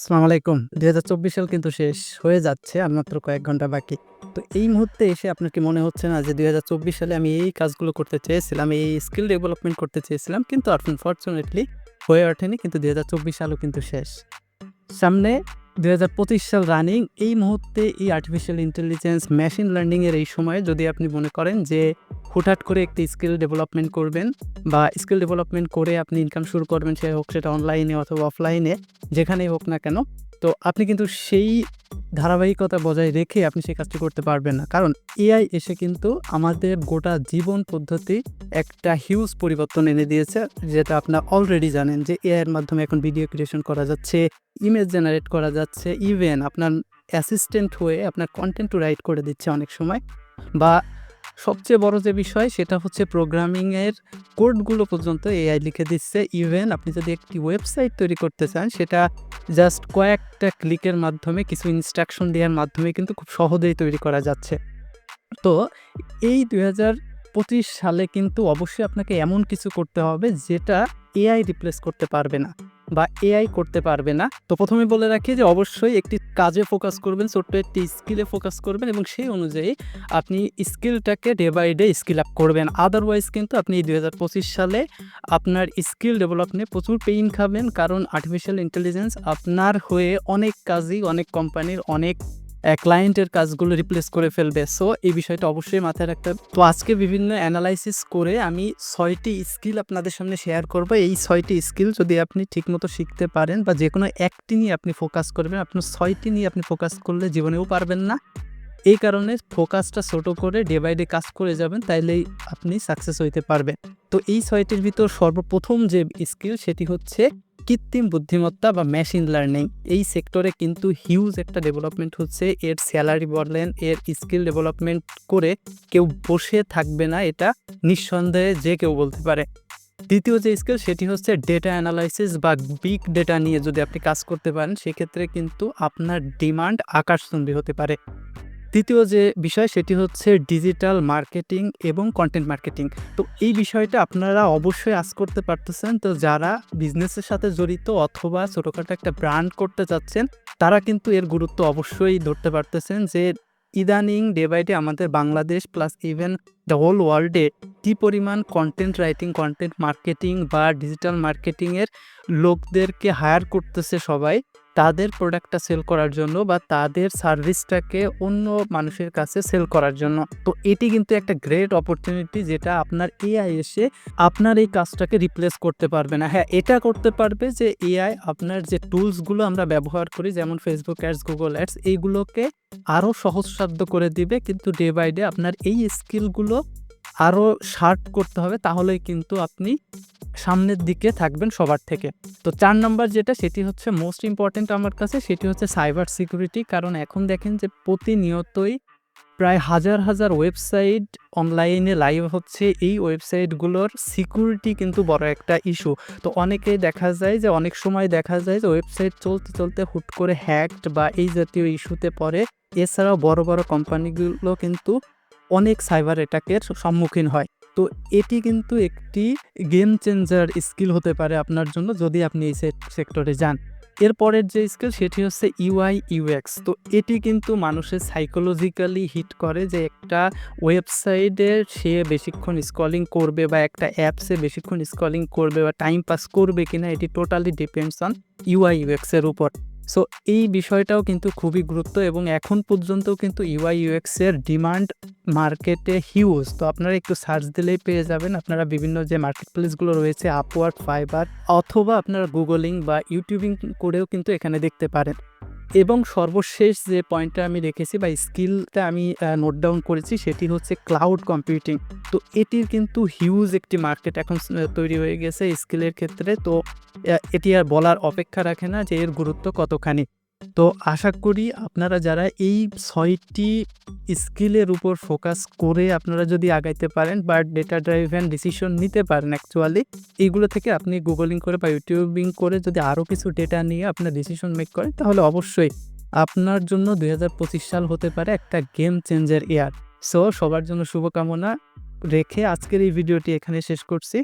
আসসালামু আলাইকুম। দুই হাজার চব্বিশ সাল কিন্তু শেষ হয়ে যাচ্ছে, আর মাত্র কয়েক ঘণ্টা বাকি। তো এই মুহূর্তে এসে আপনার কি মনে হচ্ছে না যে দুই হাজার চব্বিশ সালে আমি এই কাজগুলো করতে চেয়েছিলাম, এই স্কিল ডেভেলপমেন্ট করতে চেয়েছিলাম? কিন্তু আনফর্চুনেটলি হয়ে ওঠেনি, কিন্তু দুই সালও কিন্তু শেষ। সামনে দুই হাজার পঁচিশ সাল রানিং, এই মুহূর্তে এই আর্টিফিশিয়াল ইন্টেলিজেন্স মেশিন লার্নিংয়ের এই সময়ে যদি আপনি মনে করেন যে হুটহাট করে একটি স্কিল ডেভেলপমেন্ট করবেন বা স্কিল ডেভেলপমেন্ট করে আপনি ইনকাম শুরু করবেন, সে হোক সেটা অনলাইনে অথবা অফলাইনে যেখানেই হোক না কেন, তো আপনি কিন্তু সেই ধারাবাহিকতা বজায় রেখে আপনি সেই কাজটি করতে পারবেন না। কারণ এআই এসে কিন্তু আমাদের গোটা জীবন পদ্ধতি একটা হিউজ পরিবর্তন এনে দিয়েছে, যেটা আপনার অলরেডি জানেন যে এআই এর মাধ্যমে এখন ভিডিও ক্রিয়েশন করা যাচ্ছে ইমেজ জেনারেট করা যাচ্ছে ইভেন আপনার অ্যাসিস্ট্যান্ট হয়ে আপনার কন্টেন্ট রাইট করে দিচ্ছে অনেক সময়, বা সবচেয়ে বড় যে বিষয়, সেটা হচ্ছে প্রোগ্রামিংয়ের কোডগুলো পর্যন্ত এআই লিখে দিচ্ছে। ইভেন আপনি যদি একটি ওয়েবসাইট তৈরি করতে চান, সেটা জাস্ট কয়েকটা ক্লিকের মাধ্যমে, কিছু ইনস্ট্রাকশন দেওয়ার মাধ্যমে কিন্তু খুব সহজেই তৈরি করা যাচ্ছে। তো এই দুই পঁচিশ সালে কিন্তু অবশ্যই আপনাকে এমন কিছু করতে হবে, যেটা এআই রিপ্লেস করতে পারবে না। বা এআই করতে পারবে না। তো প্রথমে বলে রাখি যে অবশ্যই একটি কাজে ফোকাস করবেন, ছোট্ট একটি স্কিলে ফোকাস করবেন এবং সেই অনুযায়ী আপনি স্কিলটাকে day by day skill up করবেন। আদারওয়াইজ কিন্তু আপনি দু হাজার পঁচিশ সালে আপনার স্কিল ডেভেলপমেন্টে প্রচুর পেইন খাবেন। কারণ আর্টিফিশিয়াল ইন্টেলিজেন্স আপনার হয়ে অনেক কাজই, অনেক কোম্পানির অনেক ক্লায়েন্টের কাজগুলো রিপ্লেস করে ফেলবে। সো এই বিষয়টা অবশ্যই মাথায় রাখতে হবে। তো আজকে বিভিন্ন অ্যানালাইসিস করে আমি ছয়টি স্কিল আপনাদের সামনে শেয়ার করব। এই ছয়টি স্কিল যদি আপনি ঠিকমতো শিখতে পারেন বা যে কোনো একটি নিয়ে আপনি ফোকাস করবেন, আপনার ছয়টি নিয়ে আপনি ফোকাস করলে জীবনেও পারবেন না। এই কারণে ফোকাসটা ছোট করে ডে বাই ডে কাজ করে যাবেন, তাইলেই আপনি সাকসেস হইতে পারবেন। তো এই ছয়টির ভিতর সর্বপ্রথম যে স্কিল সেটি হচ্ছে কৃত্রিম বুদ্ধিমত্তা বা মেশিন লার্নিং এই সেক্টরে কিন্তু হিউজ একটা ডেভেলপমেন্ট হচ্ছে। এর স্যালারি বলেন এর স্কিল ডেভেলপমেন্ট করে কেউ বসে থাকবে না, এটা নিঃসন্দেহে যে কেউ বলতে পারে। দ্বিতীয় যে স্কিল সেটি হচ্ছে ডেটা অ্যানালাইসিস বা বিগ ডেটা নিয়ে যদি আপনি কাজ করতে পারেন, সেক্ষেত্রে কিন্তু আপনার ডিমান্ড আকাশচুম্বী হতে পারে। তৃতীয় যে বিষয় সেটি হচ্ছে ডিজিটাল মার্কেটিং এবং কন্টেন্ট মার্কেটিং তো এই বিষয়টা আপনারা অবশ্যই আজ করতে পারতেছেন। তো যারা বিজনেসের সাথে জড়িত অথবা ছোটোখাটো একটা ব্র্যান্ড করতে চাচ্ছেন, তারা কিন্তু এর গুরুত্ব অবশ্যই ধরতে পারতেছেন যে ইদানিং ডে বাই ডে আমাদের Bangladesh plus even the whole ওয়ার্ল্ডে কী পরিমাণ কন্টেন্ট রাইটিং কন্টেন্ট মার্কেটিং বা ডিজিটাল মার্কেটিংয়ের লোকদেরকে হায়ার করতেছে সবাই তাদের প্রোডাক্টটা সেল করার জন্য বা তাদের সার্ভিসটাকে অন্য মানুষের কাছে সেল করার জন্য। তো এটি কিন্তু একটা গ্রেট অপরচুনিটি যেটা আপনার এআই এসে আপনার এই কাজটাকে রিপ্লেস করতে পারবে না। হ্যাঁ এটা করতে পারবে যে এআই আপনার যে টুলসগুলো আমরা ব্যবহার করি, যেমন ফেসবুক অ্যাডস গুগল অ্যাডস এইগুলোকে আরও সহজসাধ্য করে দিবে। কিন্তু ডে বাই ডে আপনার এই স্কিলগুলো আরও শার্প করতে হবে, তাহলেই কিন্তু আপনি সামনের দিকে থাকবেন সবার থেকে। তো চার নম্বর যেটা, সেটি হচ্ছে মোস্ট ইম্পর্টেন্ট আমার কাছে, সেটি হচ্ছে সাইবার সিকিউরিটি কারণ এখন দেখেন যে প্রতিনিয়তই প্রায় হাজার হাজার ওয়েবসাইট অনলাইনে লাইভ হচ্ছে। এই ওয়েবসাইটগুলোর সিকিউরিটি কিন্তু বড় একটা ইস্যু তো অনেকেই দেখা যায় যে, অনেক সময় দেখা যায় যে ওয়েবসাইট চলতে চলতে হুট করে হ্যাকড বা এই জাতীয় ইস্যুতে পড়ে। এছাড়াও বড় বড় কোম্পানিগুলো কিন্তু অনেক সাইবার অ্যাটাকের সম্মুখীন হয়। তো এটি কিন্তু একটি গেম চেঞ্জার স্কিল হতে পারে আপনার জন্য যদি আপনি এই সেক্টরে যান। এরপরের যে স্কিল সেটি হচ্ছে ইউআই ইউএক্স তো এটি কিন্তু মানুষের সাইকোলজিক্যালি হিট করে যে একটা ওয়েবসাইটে সে বেশিক্ষণ স্কলিং করবে বা একটা অ্যাপসে বেশিক্ষণ স্কলিং করবে বা টাইম পাস করবে কিনা, এটি টোটালি ডিপেন্ডস অন ইউআই ইউএক্সের উপর। সো এই বিষয়টাও কিন্তু খুবই গুরুত্ব এবং এখন পর্যন্তও কিন্তু ইউআই ইউএক্সের ডিমান্ড মার্কেটে হিউজ তো আপনারা একটু সার্চ দিলেই পেয়ে যাবেন। আপনারা বিভিন্ন যে মার্কেট প্লেসগুলো রয়েছে আপওয়ার্ক ফাইবার অথবা আপনারা গুগলিং বা ইউটিউবিং করেও কিন্তু এখানে দেখতে পারেন। এবং সর্বশেষ যে পয়েন্টটা আমি রেখেছি বা স্কিলটা আমি নোট ডাউন করেছি সেটি হচ্ছে ক্লাউড কম্পিউটিং তো এটির কিন্তু হিউজ একটি মার্কেট এখন তৈরি হয়ে গেছে স্কিলের ক্ষেত্রে। তো এটি আর বলার অপেক্ষা রাখে না যে এর গুরুত্ব কতখানি। তো আশা করি আপনারা যারা এই ছয়টি স্কিলের উপর ফোকাস করে আপনারা যদি আগাইতে পারেন বা ডেটা ড্রাইভেন ডিসিশন নিতে পারেন অ্যাকচুয়ালি এইগুলো থেকে আপনি গুগলিং করে বা ইউটিউবিং করে যদি আরও কিছু ডেটা নিয়ে আপনার ডিসিশন মেক করেন, তাহলে অবশ্যই আপনার জন্য দু হাজার পঁচিশ সাল হতে পারে একটা গেম চেঞ্জার ইয়ার সো সবার জন্য শুভকামনা রেখে আজকের এই ভিডিওটি এখানে শেষ করছি।